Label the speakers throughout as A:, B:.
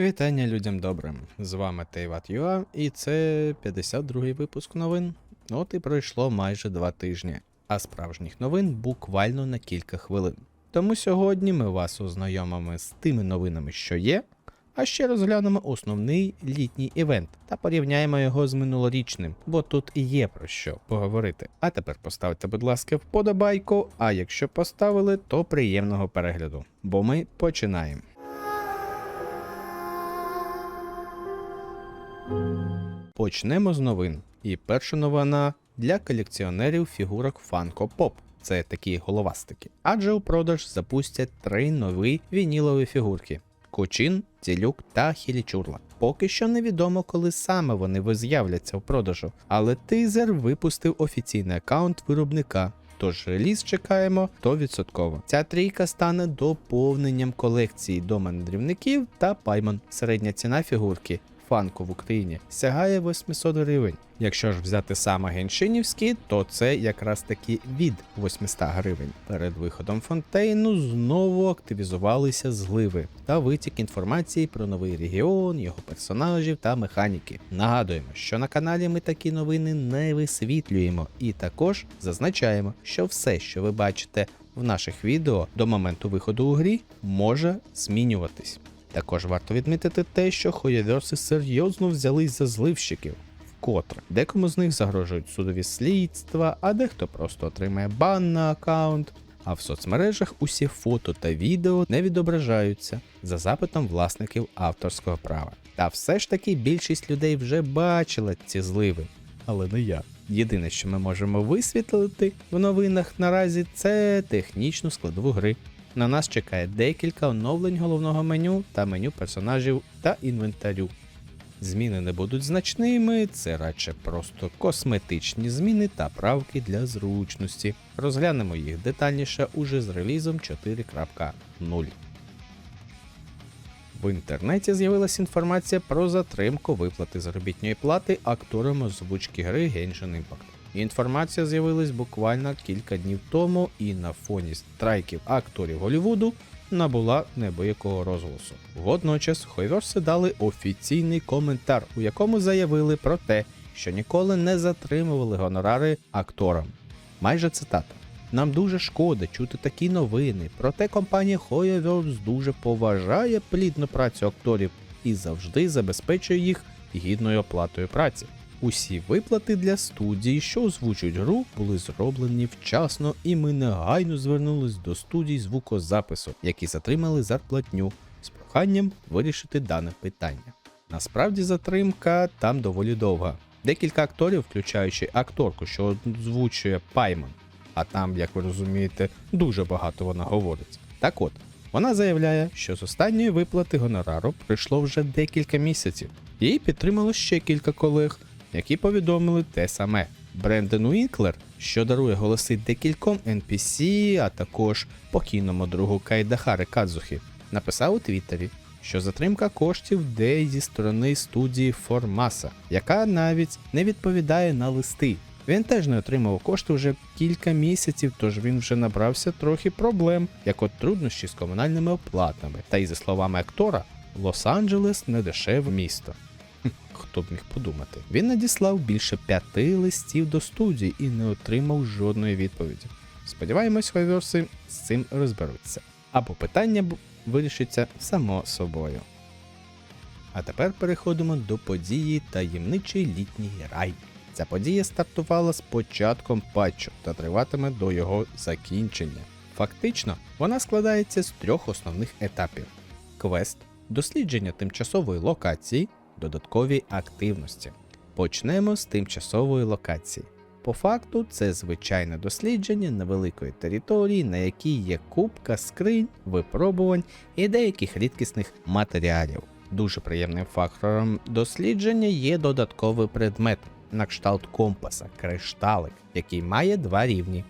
A: Вітання людям добрим. З вами Тейват.ua і це 52-й випуск новин. От і пройшло майже два тижні, а справжніх новин буквально на кілька хвилин. Тому сьогодні ми вас ознайомимо з тими новинами, що є, а ще розглянемо основний літній івент та порівняємо його з минулорічним, бо тут і є про що поговорити. А тепер поставте, будь ласка, вподобайку, а якщо поставили, то приємного перегляду, бо ми починаємо. Почнемо з новин. І перша новина для колекціонерів фігурок Funko Pop. Це такі головастики. Адже у продаж запустять три нові вінілові фігурки: Кочин, Цілюк та Хілічурла. Поки що невідомо, коли саме вони з'являться в продажу, але тизер випустив офіційний аккаунт виробника. Тож реліз чекаємо 100%. Ця трійка стане доповненням колекції до мандрівників та паймон. Середня ціна фігурки фанку в Україні сягає 800 гривень. Якщо ж взяти саме геншинівські, то це якраз таки від 800 гривень. Перед виходом фонтейну знову активізувалися зливи та витік інформації про новий регіон, його персонажів та механіки. Нагадуємо, що на каналі ми такі новини не висвітлюємо, і також зазначаємо, що все, що ви бачите в наших відео до моменту виходу у грі, може змінюватись. Також варто відмітити те, що хуєверси серйозно взялись за зливщиків, вкотре декому з них загрожують судові слідства, а дехто просто отримає бан на аккаунт. А в соцмережах усі фото та відео не відображаються за запитом власників авторського права. Та все ж таки більшість людей вже бачила ці зливи, але не я. Єдине, що ми можемо висвітлити в новинах наразі, це технічну складову гри. На нас чекає декілька оновлень головного меню та меню персонажів та інвентарю. Зміни не будуть значними, це радше просто косметичні зміни та правки для зручності. Розглянемо їх детальніше уже з релізом 4.0. В інтернеті з'явилася інформація про затримку виплати заробітної плати акторам озвучки гри Genshin Impact. Інформація з'явилась буквально кілька днів тому, і на фоні страйків акторів Голлівуду набула небоякого розголосу. Водночас Хойверси дали офіційний коментар, у якому заявили про те, що ніколи не затримували гонорари акторам. Майже цитата. Нам дуже шкода чути такі новини, проте компанія Hoyoverse дуже поважає плідну працю акторів і завжди забезпечує їх гідною оплатою праці. Усі виплати для студії, що озвучують гру, були зроблені вчасно, і ми негайно звернулись до студій звукозапису, які затримали зарплатню з проханням вирішити дане питання. Насправді затримка там доволі довга. Декілька акторів, включаючи акторку, що озвучує Паймон, а там, як ви розумієте, дуже багато вона говорить. Так от, вона заявляє, що з останньої виплати гонорару пройшло вже декілька місяців. Її підтримало ще кілька колег, які повідомили те саме. Бренден Уінклер, що дарує голоси декільком NPC, а також покійному другу Кайдахари Кадзухі, написав у Твіттері, що затримка коштів де зі сторони студії Формаса, яка навіть не відповідає на листи. Він теж не отримав кошти вже кілька місяців, тож він вже набрався трохи проблем, як от труднощі з комунальними оплатами. Та й за словами актора, Лос-Анджелес не дешеве місто. Хто б міг подумати? Він надіслав більше п'яти листів до студії і не отримав жодної відповіді. Сподіваємось, Хойверси з цим розберуться. Або питання вирішиться само собою. А тепер переходимо до події таємничий літній рай. Ця подія стартувала з початком патчу та триватиме до його закінчення. Фактично, вона складається з трьох основних етапів: квест, дослідження тимчасової локації, додаткові активності. Почнемо з тимчасової локації. По факту, це звичайне дослідження невеликої території, на якій є купка скринь, випробувань і деяких рідкісних матеріалів. Дуже приємним фактором дослідження є додатковий предмет на кшталт компаса, кришталик, який має два рівні.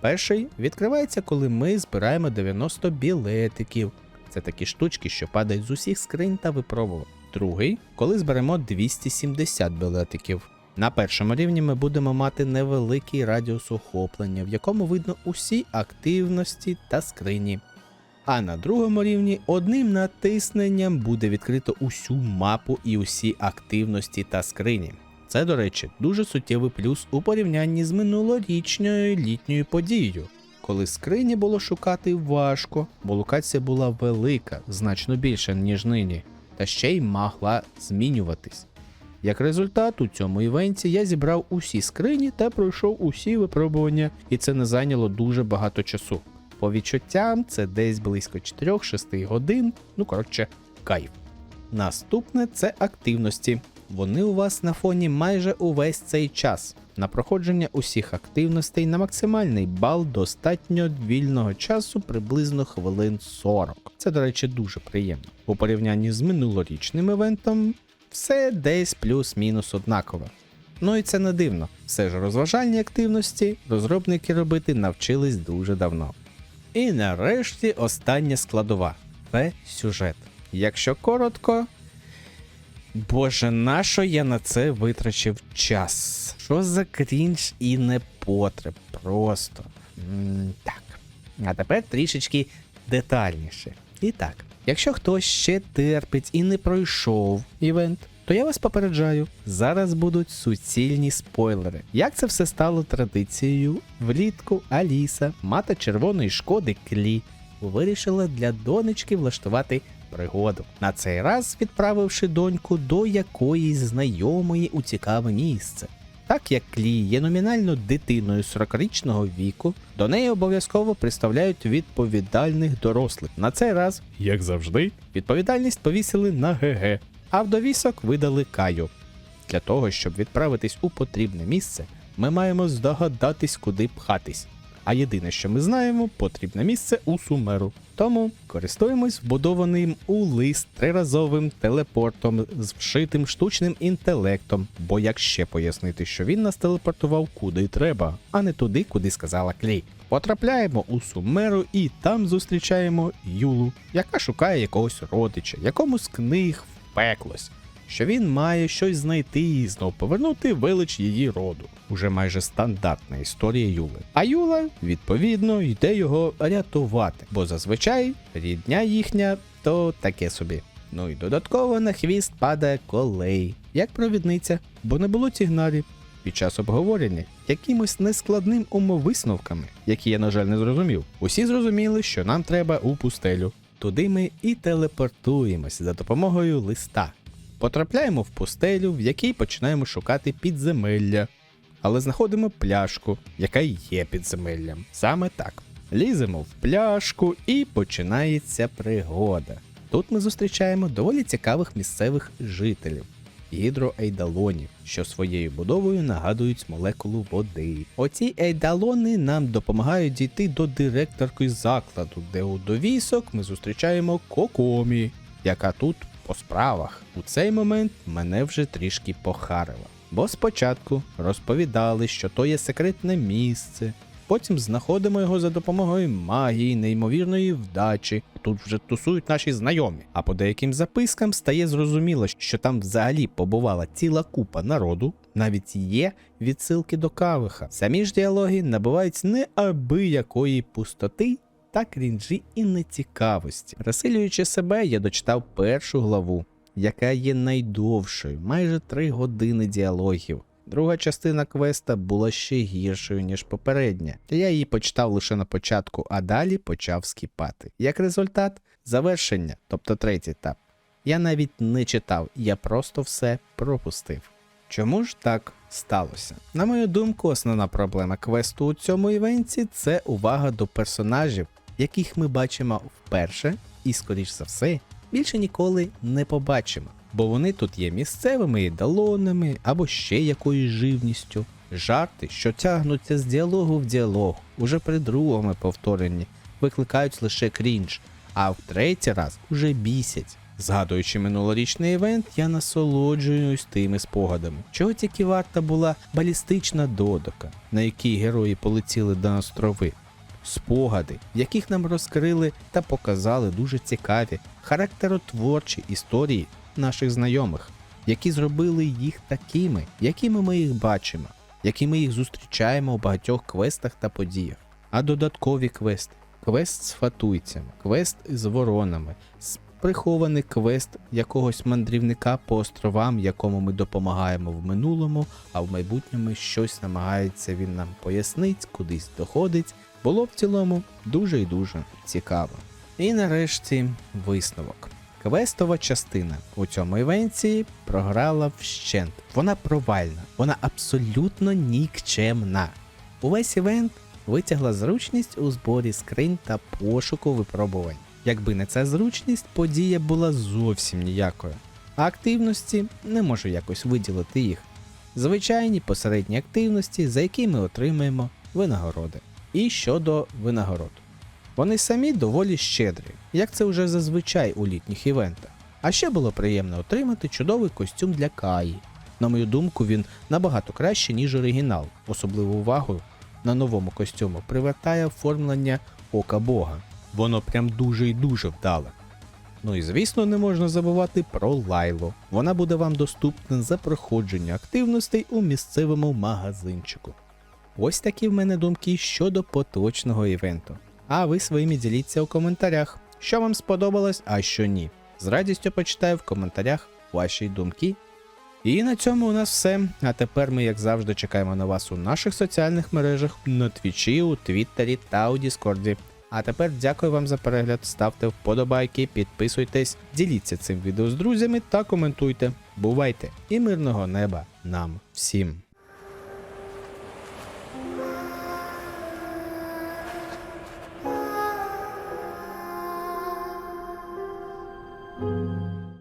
A: Перший відкривається, коли ми збираємо 90 білетиків. Це такі штучки, що падають з усіх скринь та випробувань. Другий, коли зберемо 270 білетиків. На першому рівні ми будемо мати невеликий радіус охоплення, в якому видно усі активності та скрині. А на другому рівні одним натисненням буде відкрито усю мапу і усі активності та скрині. Це, до речі, дуже суттєвий плюс у порівнянні з минулорічною літньою подією, коли скрині було шукати важко, бо локація була велика, значно більша, ніж нині, та ще й могла змінюватись. Як результат, у цьому івенті я зібрав усі скрині та пройшов усі випробування, і це не зайняло дуже багато часу. По відчуттям, це десь близько 4-6 годин, ну коротше, кайф. Наступне це активності. Вони у вас на фоні майже увесь цей час. На проходження усіх активностей на максимальний бал достатньо вільного часу приблизно хвилин 40. Це, до речі, дуже приємно. У порівнянні з минулорічним івентом все десь плюс-мінус однакове. Ну і це не дивно. Все ж розважальні активності розробники робити навчились дуже давно. І нарешті остання складова це сюжет. Якщо коротко. Боже, нащо я на це витрачив час? Що за крінж і непотреб? Просто. так. А тепер трішечки детальніше. І так, якщо хтось ще терпить і не пройшов івент, то я вас попереджаю, зараз будуть суцільні спойлери. Як це все стало традицією, влітку Аліса, мата червоної шкоди Клі, вирішила для донечки влаштувати пригоду. На цей раз відправивши доньку до якоїсь знайомої у цікаве місце. Так як Клі є номінально дитиною 40-річного віку, до неї обов'язково представляють відповідальних дорослих. На цей раз, як завжди, відповідальність повісили на ГГ, а в довісок видали Каю. Для того, щоб відправитись у потрібне місце, ми маємо здогадатись, куди пхатись. А єдине, що ми знаємо, потрібне місце у Сумеру. Тому користуємось вбудованим у лист триразовим телепортом з вшитим штучним інтелектом. Бо як ще пояснити, що він нас телепортував куди треба, а не туди, куди сказала Клей. Потрапляємо у Сумеру і там зустрічаємо Юлу, яка шукає якогось родича, якому з книг впеклось що він має щось знайти і знов повернути велич її роду. Уже майже стандартна історія Юли. А Юла, відповідно, йде його рятувати, бо зазвичай рідня їхня то таке собі. Ну і додатково на хвіст падає колей, як провідниця, бо не було сигналів. Під час обговорення якимось нескладним умовисновками, які я, на жаль, не зрозумів, усі зрозуміли, що нам треба у пустелю. Туди ми і телепортуємось за допомогою листа. Потрапляємо в пустелю, в якій починаємо шукати підземелля, але знаходимо пляшку, яка є підземеллям. Саме так. Ліземо в пляшку і починається пригода. Тут ми зустрічаємо доволі цікавих місцевих жителів. Гідроейдалонів, що своєю будовою нагадують молекулу води. Оці ейдалони нам допомагають дійти до директорки закладу, де у довісок ми зустрічаємо Кокомі, яка тут по справах. У цей момент мене вже трішки похарило. Бо спочатку розповідали, що то є секретне місце. Потім знаходимо його за допомогою магії, неймовірної вдачі. Тут вже тусують наші знайомі. А по деяким запискам стає зрозуміло, що там взагалі побувала ціла купа народу, навіть є відсилки до кавиха. Самі ж діалоги набувають неабиякої пустоти та крінжі і нецікавості. Пересилюючи себе, я дочитав першу главу, яка є найдовшою, майже три години діалогів. Друга частина квеста була ще гіршою, ніж попередня, я її почитав лише на початку, а далі почав скіпати. Як результат, завершення, тобто третій етап. Я навіть не читав, я просто все пропустив. Чому ж так сталося? На мою думку, основна проблема квесту у цьому івенті це увага до персонажів, яких ми бачимо вперше, і, скоріш за все, більше ніколи не побачимо, бо вони тут є місцевими ідалонами або ще якоюсь живністю. Жарти, що тягнуться з діалогу в діалог, уже при другому повторенні, викликають лише крінж, а в третій раз уже бісять. Згадуючи минулорічний івент, я насолоджуюсь тими спогадами. Чого тільки варта була балістична додока, на якій герої полетіли до острови. Спогади, в яких нам розкрили та показали дуже цікаві характеротворчі історії наших знайомих, які зробили їх такими, якими ми їх бачимо, якими їх зустрічаємо у багатьох квестах та подіях. А додаткові квести, квест з фатуйцями, квест з воронами, прихований квест якогось мандрівника по островам, якому ми допомагаємо в минулому, а в майбутньому щось намагається він нам пояснить, кудись доходить. Було в цілому дуже і дуже цікаво. І нарешті висновок. Квестова частина у цьому івенті програла вщент. Вона провальна, вона абсолютно нікчемна. Увесь івент витягла зручність у зборі скринь та пошуку випробувань. Якби не ця зручність, подія була зовсім ніякою. А активності не можу якось виділити їх. Звичайні посередні активності, за які ми отримаємо винагороди. І щодо винагород. Вони самі доволі щедрі, як це вже зазвичай у літніх івентах. А ще було приємно отримати чудовий костюм для Каї. На мою думку, він набагато краще, ніж оригінал. Особливу увагу на новому костюму привертає оформлення ока Бога. Воно прям дуже і дуже вдале. Ну і звісно, не можна забувати про Лайло. Вона буде вам доступна за проходження активностей у місцевому магазинчику. Ось такі в мене думки щодо поточного івенту. А ви своїми діліться у коментарях, що вам сподобалось, а що ні. З радістю почитаю в коментарях ваші думки. І на цьому у нас все. А тепер ми, як завжди, чекаємо на вас у наших соціальних мережах на Твічі, у Твіттері та у Діскорді. А тепер дякую вам за перегляд, ставте вподобайки, підписуйтесь, діліться цим відео з друзями та коментуйте. Бувайте і мирного неба нам всім!